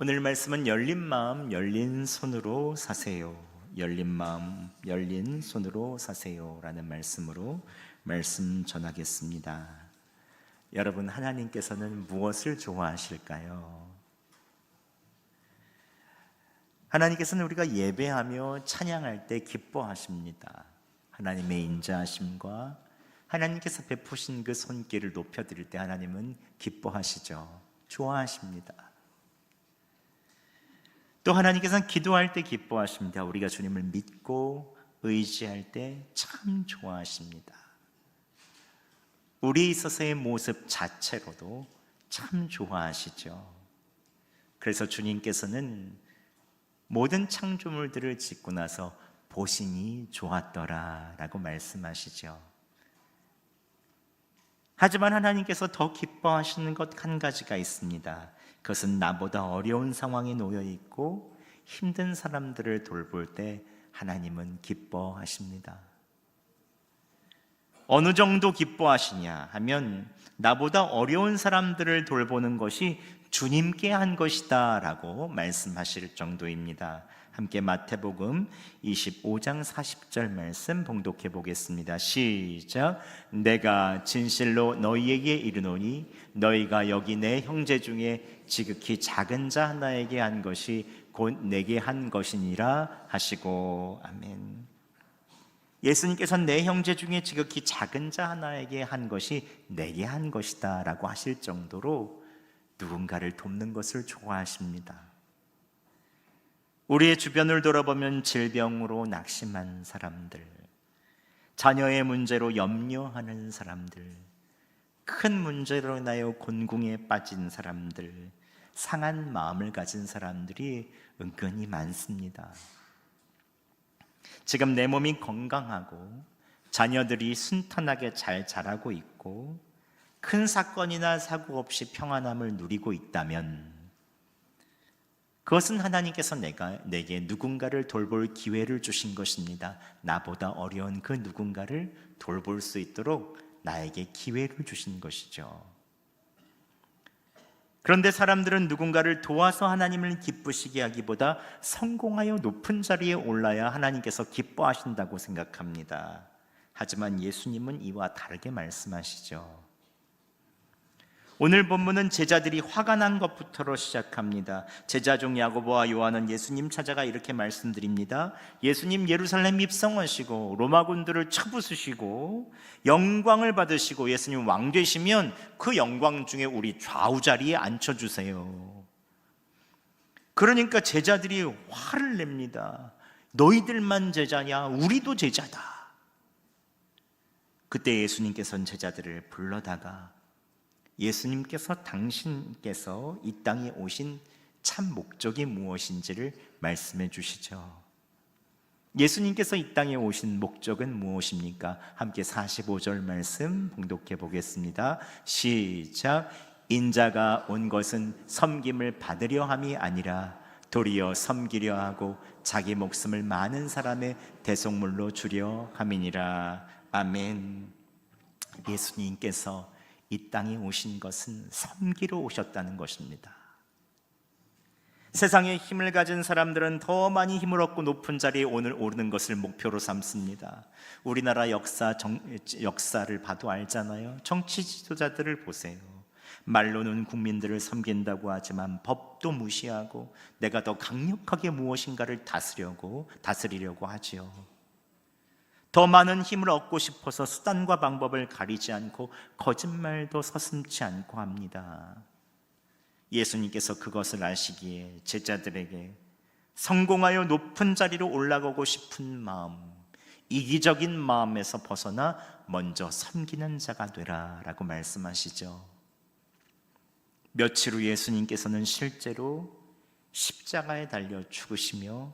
오늘 말씀은 열린 마음, 열린 손으로 사세요. 열린 마음, 열린 손으로 사세요. 라는 말씀으로 말씀 전하겠습니다. 여러분, 하나님께서는 무엇을 좋아하실까요? 하나님께서는 우리가 예배하며 찬양할 때 기뻐하십니다. 하나님의 인자하심과 하나님께서 베푸신 그 손길을 높여드릴 때 하나님은 기뻐하시죠. 좋아하십니다. 또 하나님께서는 기도할 때 기뻐하십니다. 우리가 주님을 믿고 의지할 때 참 좋아하십니다. 우리 있어서의 모습 자체로도 참 좋아하시죠. 그래서 주님께서는 모든 창조물들을 짓고 나서 보시니 좋았더라 라고 말씀하시죠. 하지만 하나님께서 더 기뻐하시는 것 한 가지가 있습니다. 그것은 나보다 어려운 상황에 놓여 있고 힘든 사람들을 돌볼 때 하나님은 기뻐하십니다. 어느 정도 기뻐하시냐 하면 나보다 어려운 사람들을 돌보는 것이 주님께 한 것이다라고 말씀하실 정도입니다. 함께 마태복음 25장 40절 말씀 봉독해 보겠습니다. 시작. 내가 진실로 너희에게 이르노니 너희가 여기 내 형제 중에 지극히 작은 자 하나에게 한 것이 곧 내게 한 것이니라 하시고 아멘. 예수님께서는 내 형제 중에 지극히 작은 자 하나에게 한 것이 내게 한 것이다라고 하실 정도로 누군가를 돕는 것을 좋아하십니다. 우리의 주변을 돌아보면 질병으로 낙심한 사람들, 자녀의 문제로 염려하는 사람들, 큰 문제로 인하여 곤궁에 빠진 사람들, 상한 마음을 가진 사람들이 은근히 많습니다. 지금 내 몸이 건강하고 자녀들이 순탄하게 잘 자라고 있고 큰 사건이나 사고 없이 평안함을 누리고 있다면 그것은 하나님께서 내가 내게 누군가를 돌볼 기회를 주신 것입니다. 나보다 어려운 그 누군가를 돌볼 수 있도록 나에게 기회를 주신 것이죠. 그런데 사람들은 누군가를 도와서 하나님을 기쁘시게 하기보다 성공하여 높은 자리에 올라야 하나님께서 기뻐하신다고 생각합니다. 하지만 예수님은 이와 다르게 말씀하시죠. 오늘 본문은 제자들이 화가 난 것부터로 시작합니다. 제자 중 야고보와 요한은 예수님 찾아가 이렇게 말씀드립니다. 예수님 예루살렘 입성하시고 로마군들을 쳐부수시고 영광을 받으시고 예수님 왕 되시면 그 영광 중에 우리 좌우 자리에 앉혀 주세요. 그러니까 제자들이 화를 냅니다. 너희들만 제자냐? 우리도 제자다. 그때 예수님께서는 제자들을 불러다가 예수님께서 당신께서 이 땅에 오신 참 목적이 무엇인지를 말씀해 주시죠. 예수님께서 이 땅에 오신 목적은 무엇입니까? 함께 45절 말씀 봉독해 보겠습니다. 시작. 인자가 온 것은 섬김을 받으려 함이 아니라 도리어 섬기려 하고 자기 목숨을 많은 사람의 대속물로 주려 함이니라. 아멘. 예수님께서 이 땅에 오신 것은 섬기러 오셨다는 것입니다. 세상에 힘을 가진 사람들은 더 많이 힘을 얻고 높은 자리에 오늘 오르는 것을 목표로 삼습니다. 우리나라 역사 정, 역사를 봐도 알잖아요. 정치 지도자들을 보세요. 말로는 국민들을 섬긴다고 하지만 법도 무시하고 내가 더 강력하게 무엇인가를 다스려고 다스리려고 하지요. 더 많은 힘을 얻고 싶어서 수단과 방법을 가리지 않고 거짓말도 서슴지 않고 합니다. 예수님께서 그것을 아시기에 제자들에게 성공하여 높은 자리로 올라가고 싶은 마음, 이기적인 마음에서 벗어나 먼저 섬기는 자가 되라 라고 말씀하시죠. 며칠 후 예수님께서는 실제로 십자가에 달려 죽으시며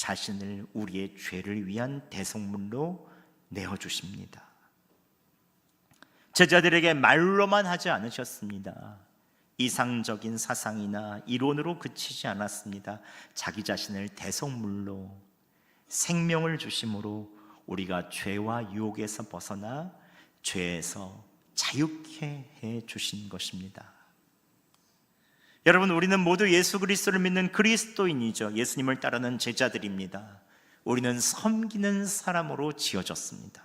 자신을 우리의 죄를 위한 대속물로 내어 주십니다. 제자들에게 말로만 하지 않으셨습니다. 이상적인 사상이나 이론으로 그치지 않았습니다. 자기 자신을 대속물로 생명을 주심으로 우리가 죄와 유혹에서 벗어나 죄에서 자유케 해 주신 것입니다. 여러분 우리는 모두 예수 그리스도를 믿는 그리스도인이죠. 예수님을 따르는 제자들입니다. 우리는 섬기는 사람으로 지어졌습니다.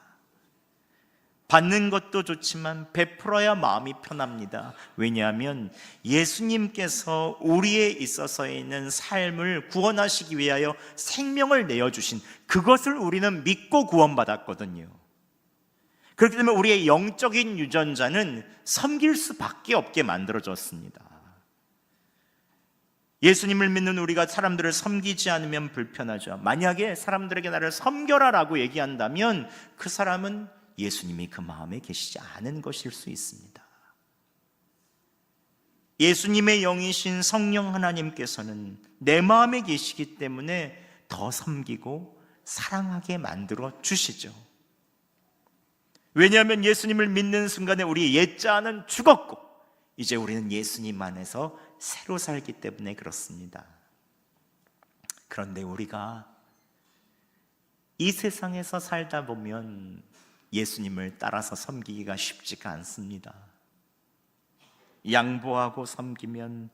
받는 것도 좋지만 베풀어야 마음이 편합니다. 왜냐하면 예수님께서 우리에 있어서 있는 삶을 구원하시기 위하여 생명을 내어주신 그것을 우리는 믿고 구원받았거든요. 그렇기 때문에 우리의 영적인 유전자는 섬길 수밖에 없게 만들어졌습니다. 예수님을 믿는 우리가 사람들을 섬기지 않으면 불편하죠. 만약에 사람들에게 나를 섬겨라라고 얘기한다면 그 사람은 예수님이 그 마음에 계시지 않은 것일 수 있습니다. 예수님의 영이신 성령 하나님께서는 내 마음에 계시기 때문에 더 섬기고 사랑하게 만들어 주시죠. 왜냐하면 예수님을 믿는 순간에 우리 옛자는 죽었고 이제 우리는 예수님 안에서 새로 살기 때문에 그렇습니다. 그런데 우리가 이 세상에서 살다 보면 예수님을 따라서 섬기기가 쉽지가 않습니다. 양보하고 섬기면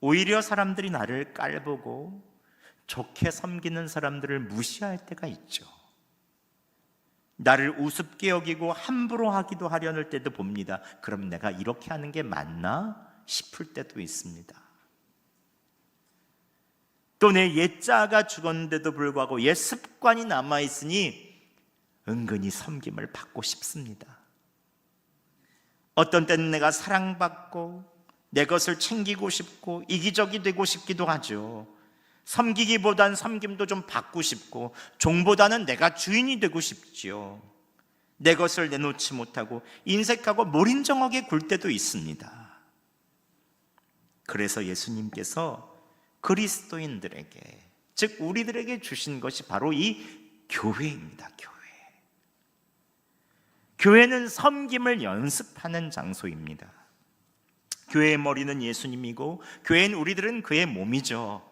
오히려 사람들이 나를 깔보고 좋게 섬기는 사람들을 무시할 때가 있죠. 나를 우습게 여기고 함부로 하기도 하려는 때도 봅니다. 그럼 내가 이렇게 하는 게 맞나 싶을 때도 있습니다. 또 내 옛자가 죽었는데도 불구하고 옛 습관이 남아 있으니 은근히 섬김을 받고 싶습니다. 어떤 때는 내가 사랑받고 내 것을 챙기고 싶고 이기적이 되고 싶기도 하죠. 섬기기보단 섬김도 좀 받고 싶고 종보다는 내가 주인이 되고 싶지요. 내 것을 내놓지 못하고 인색하고 몰인정하게 굴 때도 있습니다. 그래서 예수님께서 그리스도인들에게 즉 우리들에게 주신 것이 바로 이 교회입니다. 교회. 교회는 섬김을 연습하는 장소입니다. 교회의 머리는 예수님이고 교회는 우리들은 그의 몸이죠.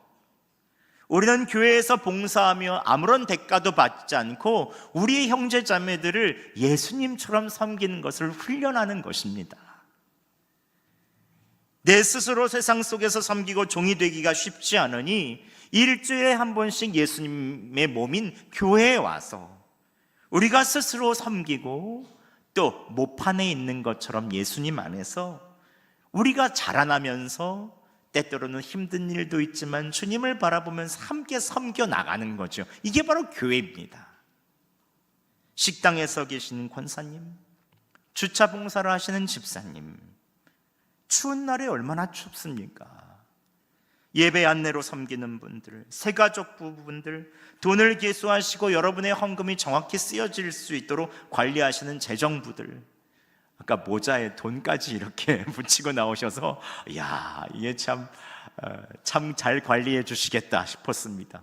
우리는 교회에서 봉사하며 아무런 대가도 받지 않고 우리의 형제 자매들을 예수님처럼 섬기는 것을 훈련하는 것입니다. 내 스스로 세상 속에서 섬기고 종이 되기가 쉽지 않으니 일주일에 한 번씩 예수님의 몸인 교회에 와서 우리가 스스로 섬기고 또 모판에 있는 것처럼 예수님 안에서 우리가 자라나면서 때때로는 힘든 일도 있지만 주님을 바라보면서 함께 섬겨 나가는 거죠. 이게 바로 교회입니다. 식당에서 계시는 권사님, 주차 봉사를 하시는 집사님, 추운 날에 얼마나 춥습니까? 예배 안내로 섬기는 분들, 세가족 부부분들, 돈을 계수하시고 여러분의 헌금이 정확히 쓰여질 수 있도록 관리하시는 재정부들, 아까 모자에 돈까지 이렇게 붙이고 나오셔서 야 이게 참 참 잘 관리해 주시겠다 싶었습니다.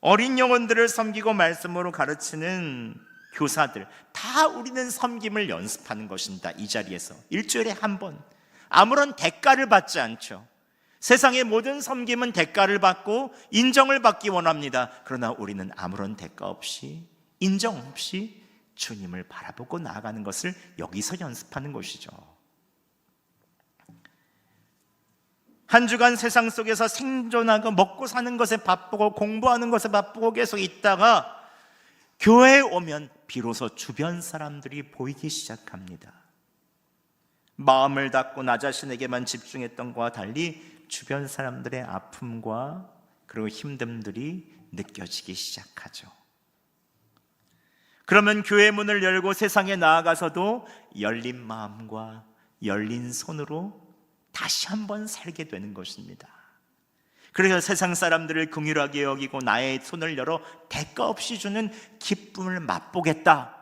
어린 영혼들을 섬기고 말씀으로 가르치는 교사들 다 우리는 섬김을 연습하는 것입니다. 이 자리에서 일주일에 한 번 아무런 대가를 받지 않죠. 세상의 모든 섬김은 대가를 받고 인정을 받기 원합니다. 그러나 우리는 아무런 대가 없이 인정 없이 주님을 바라보고 나아가는 것을 여기서 연습하는 것이죠. 한 주간 세상 속에서 생존하고 먹고 사는 것에 바쁘고 공부하는 것에 바쁘고 계속 있다가 교회에 오면 비로소 주변 사람들이 보이기 시작합니다. 마음을 닫고 나 자신에게만 집중했던 것과 달리 주변 사람들의 아픔과 그리고 힘듦들이 느껴지기 시작하죠. 그러면 교회 문을 열고 세상에 나아가서도 열린 마음과 열린 손으로 다시 한번 살게 되는 것입니다. 그래서 세상 사람들을 긍휼하게 여기고 나의 손을 열어 대가 없이 주는 기쁨을 맛보겠다.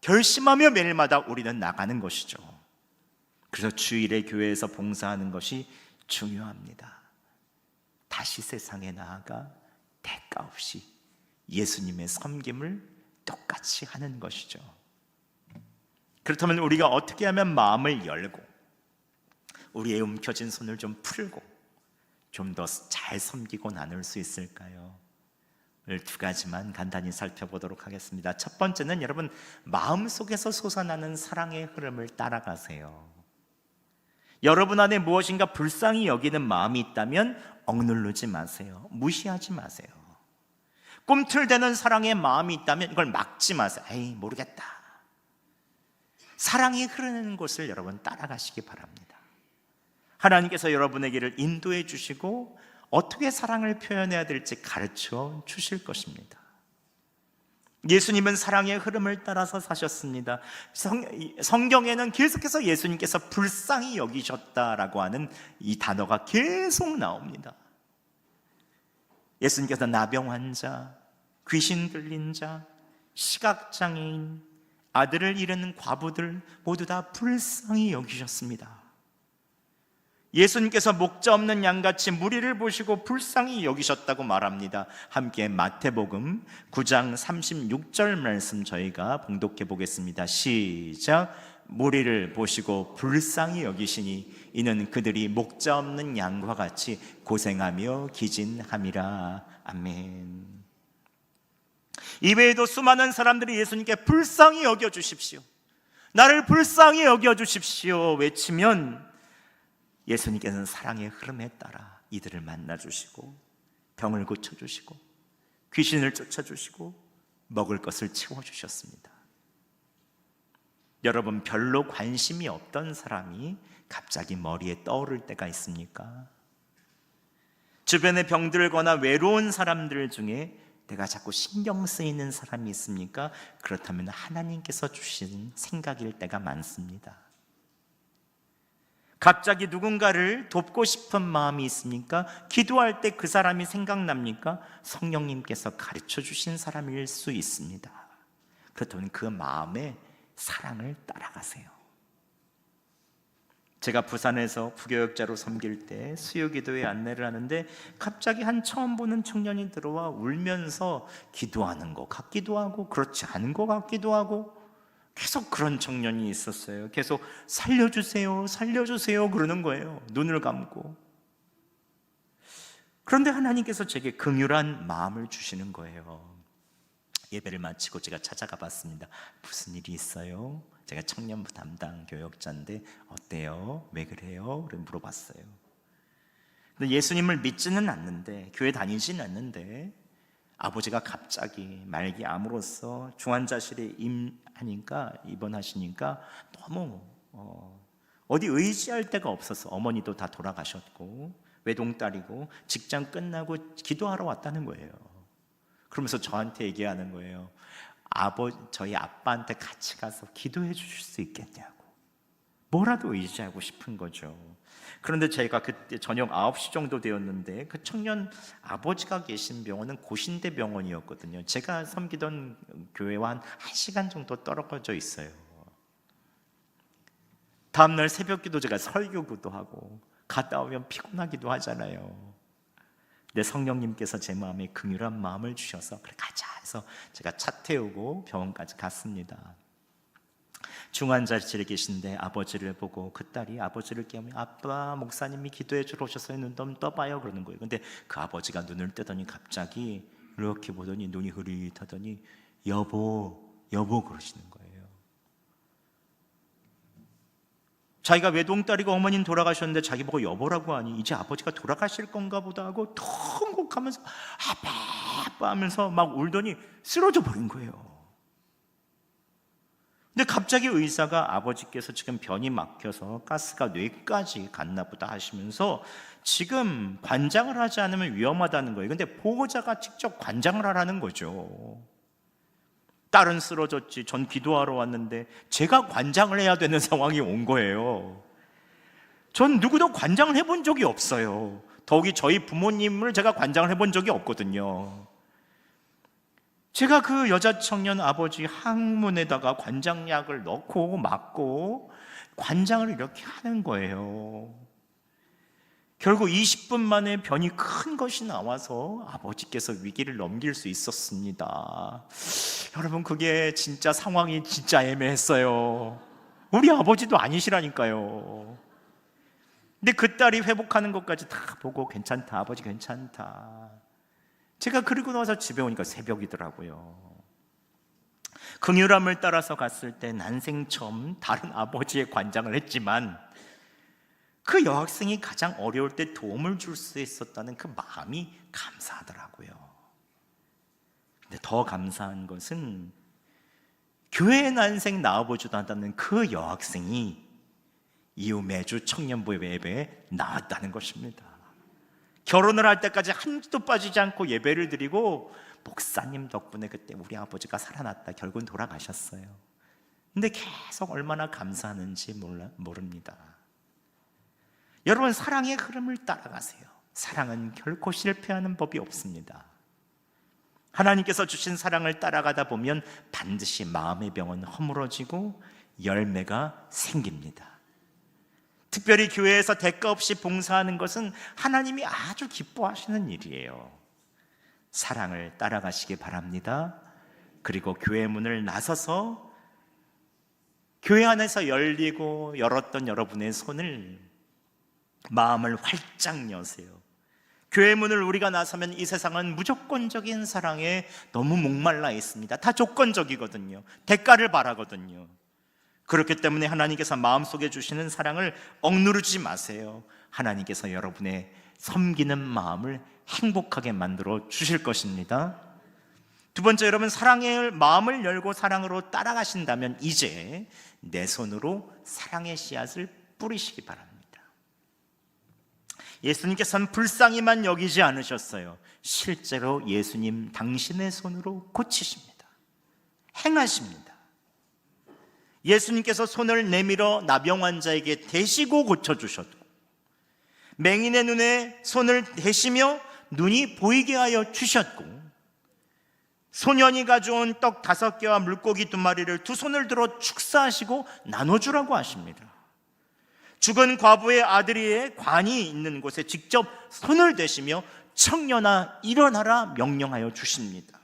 결심하며 매일마다 우리는 나가는 것이죠. 그래서 주일에 교회에서 봉사하는 것이 중요합니다. 다시 세상에 나아가 대가 없이 예수님의 섬김을 똑같이 하는 것이죠. 그렇다면 우리가 어떻게 하면 마음을 열고 우리의 움켜진 손을 좀 풀고 좀 더 잘 섬기고 나눌 수 있을까요? 두 가지만 간단히 살펴보도록 하겠습니다. 첫 번째는 여러분 마음 속에서 솟아나는 사랑의 흐름을 따라가세요. 여러분 안에 무엇인가 불쌍히 여기는 마음이 있다면 억누르지 마세요. 무시하지 마세요. 꿈틀대는 사랑의 마음이 있다면 이걸 막지 마세요. 에이, 모르겠다. 사랑이 흐르는 곳을 여러분 따라가시기 바랍니다. 하나님께서 여러분에게를 인도해 주시고 어떻게 사랑을 표현해야 될지 가르쳐 주실 것입니다. 예수님은 사랑의 흐름을 따라서 사셨습니다. 성, 성경에는 계속해서 예수님께서 불쌍히 여기셨다라고 하는 이 단어가 계속 나옵니다. 예수님께서 나병 환자, 귀신 들린 자, 시각장애인, 아들을 잃은 과부들 모두 다 불쌍히 여기셨습니다. 예수님께서 목자 없는 양같이 무리를 보시고 불쌍히 여기셨다고 말합니다. 함께 마태복음 9장 36절 말씀 저희가 봉독해 보겠습니다. 시작. 무리를 보시고 불쌍히 여기시니 이는 그들이 목자 없는 양과 같이 고생하며 기진함이라. 아멘. 이외에도 수많은 사람들이 예수님께 불쌍히 여겨 주십시오. 나를 불쌍히 여겨 주십시오. 외치면 예수님께서는 사랑의 흐름에 따라 이들을 만나 주시고 병을 고쳐 주시고 귀신을 쫓아 주시고 먹을 것을 채워 주셨습니다. 여러분 별로 관심이 없던 사람이 갑자기 머리에 떠오를 때가 있습니까? 주변에 병들거나 외로운 사람들 중에 내가 자꾸 신경 쓰이는 사람이 있습니까? 그렇다면 하나님께서 주신 생각일 때가 많습니다. 갑자기 누군가를 돕고 싶은 마음이 있습니까? 기도할 때 그 사람이 생각납니까? 성령님께서 가르쳐 주신 사람일 수 있습니다. 그렇다면 그 마음에 사랑을 따라가세요. 제가 부산에서 부교역자로 섬길 때 수요기도에 안내를 하는데 갑자기 한 처음 보는 청년이 들어와 울면서 기도하는 것 같기도 하고 그렇지 않은 것 같기도 하고 계속 그런 청년이 있었어요. 계속 살려주세요, 살려주세요 그러는 거예요. 눈을 감고. 그런데 하나님께서 제게 긍휼한 마음을 주시는 거예요. 예배를 마치고 제가 찾아가 봤습니다. 무슨 일이 있어요? 제가 청년부 담당 교역자인데 어때요? 왜 그래요? 그래 물어봤어요. 근데 예수님을 믿지는 않는데 교회 다니지는 않는데 아버지가 갑자기 말기 암으로써 중환자실에 임하니까 입원하시니까 너무 어, 어디 의지할 데가 없어서 어머니도 다 돌아가셨고 외동딸이고 직장 끝나고 기도하러 왔다는 거예요. 그러면서 저한테 얘기하는 거예요. 아버 저희 아빠한테 같이 가서 기도해 주실 수 있겠냐고. 뭐라도 의지하고 싶은 거죠. 그런데 제가 그때 저녁 9시 정도 되었는데 그 청년 아버지가 계신 병원은 고신대 병원이었거든요. 제가 섬기던 교회와 한 1시간 정도 떨어져 있어요. 다음 날 새벽 기도 제가 설교구도 하고 갔다 오면 피곤하기도 하잖아요. 내 성령님께서 제 마음에 긍휼한 마음을 주셔서 그래 가자 해서 제가 차 태우고 병원까지 갔습니다. 중환자실에 계신데 아버지를 보고 그 딸이 아버지를 깨우며 아빠 목사님이 기도해 주러 오셔서 눈좀 떠봐요 그러는 거예요. 근데 그 아버지가 눈을 뜨더니 갑자기 이렇게 보더니 눈이 흐릿하더니 여보 여보 그러시는 거예요. 자기가 외동딸이고 어머니는 돌아가셨는데 자기 보고 여보라고 하니 이제 아버지가 돌아가실 건가 보다 하고 통곡하면서 아빠 아빠 하면서 막 울더니 쓰러져 버린 거예요. 근데 갑자기 의사가 아버지께서 지금 변이 막혀서 가스가 뇌까지 갔나 보다 하시면서 지금 관장을 하지 않으면 위험하다는 거예요. 근데 보호자가 직접 관장을 하라는 거죠. 딸은 쓰러졌지. 전 기도하러 왔는데 제가 관장을 해야 되는 상황이 온 거예요. 전 누구도 관장을 해본 적이 없어요. 더욱이 저희 부모님을 제가 관장을 해본 적이 없거든요. 제가 그 여자 청년 아버지 항문에다가 관장약을 넣고 맞고 관장을 이렇게 하는 거예요. 결국 20분 만에 변이 큰 것이 나와서 아버지께서 위기를 넘길 수 있었습니다. 여러분, 그게 진짜 상황이 진짜 애매했어요. 우리 아버지도 아니시라니까요. 근데 그 딸이 회복하는 것까지 다 보고 괜찮다, 아버지 괜찮다. 제가 그리고 나서 집에 오니까 새벽이더라고요. 긍휼함을 따라서 갔을 때 난생 처음 다른 아버지의 관장을 했지만 그 여학생이 가장 어려울 때 도움을 줄 수 있었다는 그 마음이 감사하더라고요. 근데 더 감사한 것은 교회 난생 나와보지도 않았다는 그 여학생이 이후 매주 청년부 예배에 나왔다는 것입니다. 결혼을 할 때까지 한 주도 빠지지 않고 예배를 드리고 목사님 덕분에 그때 우리 아버지가 살아났다. 결국은 돌아가셨어요. 근데 계속 얼마나 감사하는지 몰라, 모릅니다. 여러분 사랑의 흐름을 따라가세요. 사랑은 결코 실패하는 법이 없습니다. 하나님께서 주신 사랑을 따라가다 보면 반드시 마음의 병은 허물어지고 열매가 생깁니다. 특별히 교회에서 대가 없이 봉사하는 것은 하나님이 아주 기뻐하시는 일이에요. 사랑을 따라가시기 바랍니다. 그리고 교회 문을 나서서 교회 안에서 열리고 열었던 여러분의 손을 마음을 활짝 여세요. 교회 문을 우리가 나서면 이 세상은 무조건적인 사랑에 너무 목말라 있습니다. 다 조건적이거든요. 대가를 바라거든요. 그렇기 때문에 하나님께서 마음속에 주시는 사랑을 억누르지 마세요. 하나님께서 여러분의 섬기는 마음을 행복하게 만들어 주실 것입니다. 두 번째 여러분 사랑의 마음을 열고 사랑으로 따라가신다면 이제 내 손으로 사랑의 씨앗을 뿌리시기 바랍니다. 예수님께서는 불쌍히만 여기지 않으셨어요. 실제로 예수님 당신의 손으로 고치십니다. 행하십니다. 예수님께서 손을 내밀어 나병 환자에게 대시고 고쳐주셔도 맹인의 눈에 손을 대시며 눈이 보이게 하여 주셨고 소년이 가져온 떡 다섯 개와 물고기 두 마리를 두 손을 들어 축사하시고 나눠주라고 하십니다. 죽은 과부의 아들이의 관이 있는 곳에 직접 손을 대시며 청년아 일어나라 명령하여 주십니다.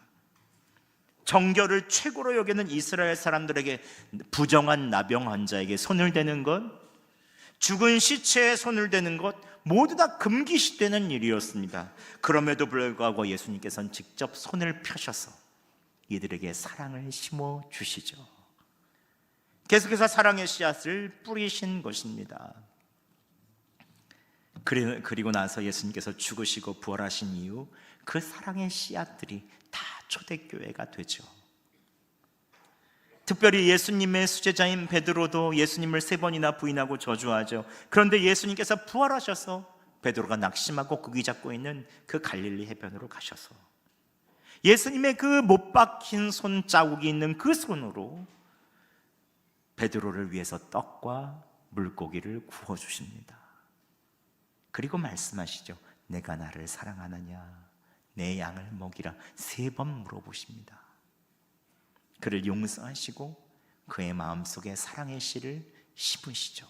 정결을 최고로 여기는 이스라엘 사람들에게 부정한 나병 환자에게 손을 대는 것, 죽은 시체에 손을 대는 것 모두 다 금기시되는 일이었습니다. 그럼에도 불구하고 예수님께서는 직접 손을 펴셔서 이들에게 사랑을 심어 주시죠. 계속해서 사랑의 씨앗을 뿌리신 것입니다. 그리고 나서 예수님께서 죽으시고 부활하신 이후 그 사랑의 씨앗들이 다 초대교회가 되죠. 특별히 예수님의 수제자인 베드로도 예수님을 세 번이나 부인하고 저주하죠. 그런데 예수님께서 부활하셔서 베드로가 낙심하고 고기 잡고 있는 그 갈릴리 해변으로 가셔서 예수님의 그 못 박힌 손 자국이 있는 그 손으로 베드로를 위해서 떡과 물고기를 구워 주십니다. 그리고 말씀하시죠. 내가 나를 사랑하느냐? 내 양을 먹이라 세 번 물어보십니다. 그를 용서하시고 그의 마음속에 사랑의 씨를 심으시죠.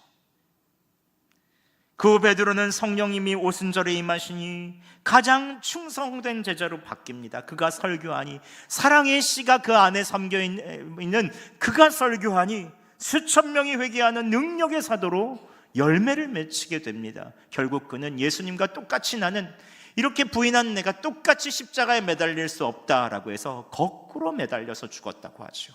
그 베드로는 성령님이 오순절에 임하시니 가장 충성된 제자로 바뀝니다. 그가 설교하니 사랑의 씨가 그 안에 섬겨 있는 그가 설교하니 수천 명이 회개하는 능력의 사도로 열매를 맺히게 됩니다. 결국 그는 예수님과 똑같이 나는 이렇게 부인한 내가 똑같이 십자가에 매달릴 수 없다라고 해서 거꾸로 매달려서 죽었다고 하죠.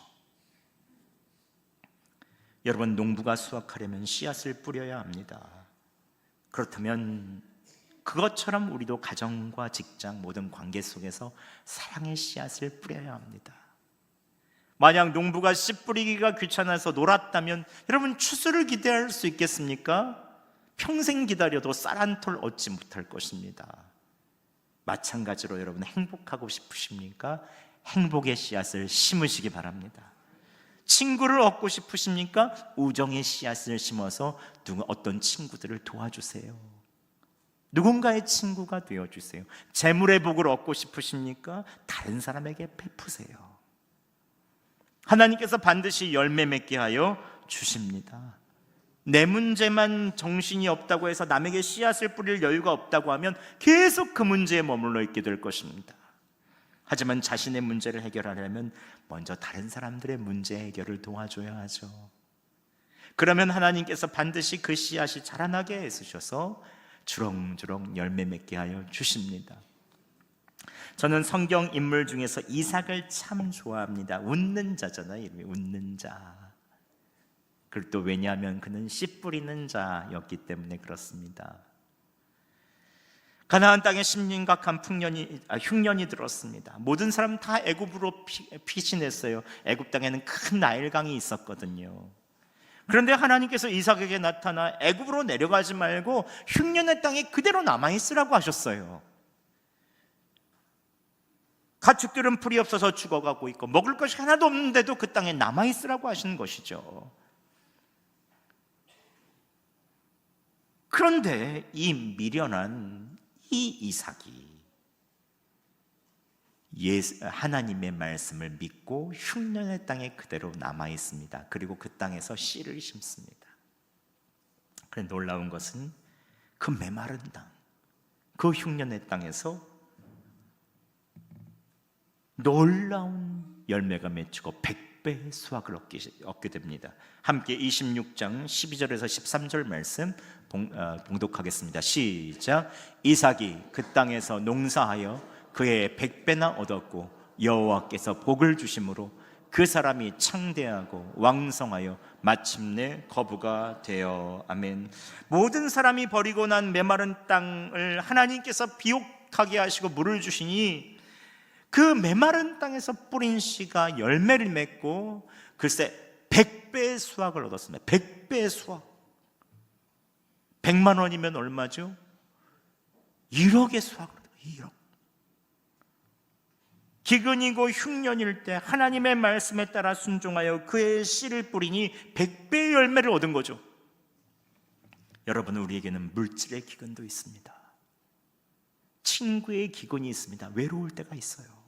여러분 농부가 수확하려면 씨앗을 뿌려야 합니다. 그렇다면 그것처럼 우리도 가정과 직장 모든 관계 속에서 사랑의 씨앗을 뿌려야 합니다. 만약 농부가 씨 뿌리기가 귀찮아서 놀았다면 여러분 추수를 기대할 수 있겠습니까? 평생 기다려도 쌀 한 톨 얻지 못할 것입니다. 마찬가지로 여러분 행복하고 싶으십니까? 행복의 씨앗을 심으시기 바랍니다. 친구를 얻고 싶으십니까? 우정의 씨앗을 심어서 누구 어떤 친구들을 도와주세요. 누군가의 친구가 되어 주세요. 재물의 복을 얻고 싶으십니까? 다른 사람에게 베푸세요. 하나님께서 반드시 열매 맺게 하여 주십니다. 내 문제만 정신이 없다고 해서 남에게 씨앗을 뿌릴 여유가 없다고 하면 계속 그 문제에 머물러 있게 될 것입니다. 하지만 자신의 문제를 해결하려면 먼저 다른 사람들의 문제 해결을 도와줘야 하죠. 그러면 하나님께서 반드시 그 씨앗이 자라나게 해주셔서 주렁주렁 열매 맺게 하여 주십니다. 저는 성경 인물 중에서 이삭을 참 좋아합니다. 웃는 자잖아요. 이름이 웃는 자. 그또 왜냐하면 그는 씨 뿌리는 자였기 때문에 그렇습니다. 가나안 땅에 심림각한 풍년이 아, 흉년이 들었습니다. 모든 사람 다 애굽으로 피, 피신했어요. 애굽 땅에는 큰 나일강이 있었거든요. 그런데 하나님께서 이삭에게 나타나 애굽으로 내려가지 말고 흉년의 땅에 그대로 남아 있으라고 하셨어요. 가축들은 풀이 없어서 죽어가고 있고 먹을 것이 하나도 없는데도 그 땅에 남아 있으라고 하시는 것이죠. 그런데 이 미련한 이 이삭이 예수, 하나님의 말씀을 믿고 흉년의 땅에 그대로 남아 있습니다. 그리고 그 땅에서 씨를 심습니다. 그런데 놀라운 것은 그 메마른 땅, 그 흉년의 땅에서 놀라운 열매가 맺히고 100배의 수확을 얻게, 얻게 됩니다. 함께 26장 12절에서 13절 말씀 봉, 어, 봉독하겠습니다. 시작. 이삭이 그 땅에서 농사하여 그의 100배나 얻었고 여호와께서 복을 주심으로 그 사람이 창대하고 왕성하여 마침내 거부가 되어 아멘. 모든 사람이 버리고 난 메마른 땅을 하나님께서 비옥하게 하시고 물을 주시니 그 메마른 땅에서 뿌린 씨가 열매를 맺고 글쎄 100배의 수확을 얻었습니다. 100배의 수확. 100만 원이면 얼마죠? 1억의 수확을 얻어요. 1억. 기근이고 흉년일 때 하나님의 말씀에 따라 순종하여 그의 씨를 뿌리니 100배의 열매를 얻은 거죠. 여러분 우리에게는 물질의 기근도 있습니다. 친구의 기근이 있습니다. 외로울 때가 있어요.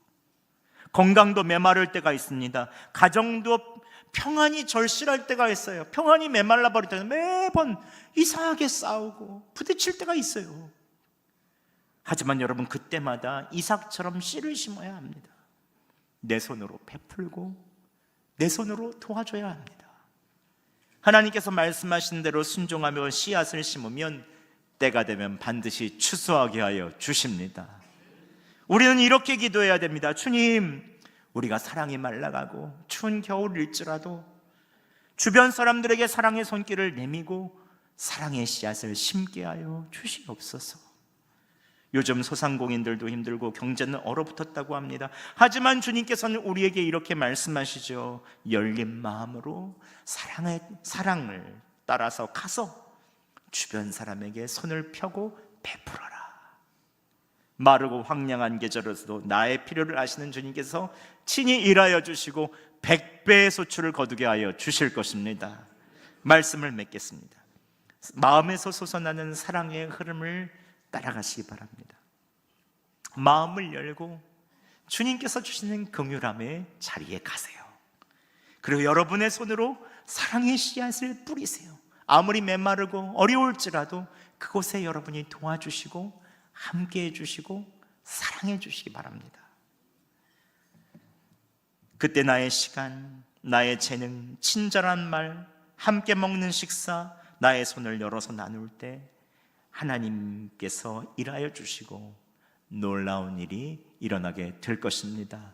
건강도 메마를 때가 있습니다. 가정도 평안이 절실할 때가 있어요. 평안이 메말라 버릴 때는 매번 이상하게 싸우고 부딪힐 때가 있어요. 하지만 여러분 그때마다 이삭처럼 씨를 심어야 합니다. 내 손으로 베풀고 내 손으로 도와줘야 합니다. 하나님께서 말씀하신 대로 순종하며 씨앗을 심으면 때가 되면 반드시 추수하게 하여 주십니다. 우리는 이렇게 기도해야 됩니다. 주님, 우리가 사랑이 말라가고 추운 겨울일지라도 주변 사람들에게 사랑의 손길을 내미고 사랑의 씨앗을 심게 하여 주시옵소서. 요즘 소상공인들도 힘들고 경제는 얼어붙었다고 합니다. 하지만 주님께서는 우리에게 이렇게 말씀하시죠. 열린 마음으로 사랑의 사랑을 따라서 가서 주변 사람에게 손을 펴고 베풀어라. 마르고 황량한 계절에서도 나의 필요를 아시는 주님께서 친히 일하여 주시고 백배의 소출을 거두게 하여 주실 것입니다. 말씀을 맺겠습니다. 마음에서 솟아나는 사랑의 흐름을 따라가시기 바랍니다. 마음을 열고 주님께서 주시는 긍휼함의 자리에 가세요. 그리고 여러분의 손으로 사랑의 씨앗을 뿌리세요. 아무리 메마르고 어려울지라도 그곳에 여러분이 도와주시고 함께 해주시고 사랑해 주시기 바랍니다. 그때 나의 시간, 나의 재능, 친절한 말, 함께 먹는 식사, 나의 손을 열어서 나눌 때 하나님께서 일하여 주시고 놀라운 일이 일어나게 될 것입니다.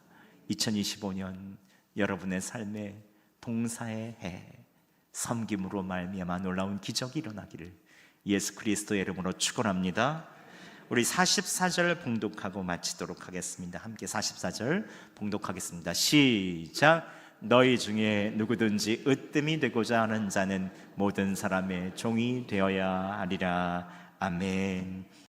2025년 여러분의 삶에 봉사의 해, 섬김으로 말미암아 놀라운 기적이 일어나기를 예수 그리스도의 이름으로 축원합니다. 우리 44절 봉독하고 마치도록 하겠습니다. 함께 44절 봉독하겠습니다. 시작. 너희 중에 누구든지 으뜸이 되고자 하는 자는 모든 사람의 종이 되어야 하리라. 아멘.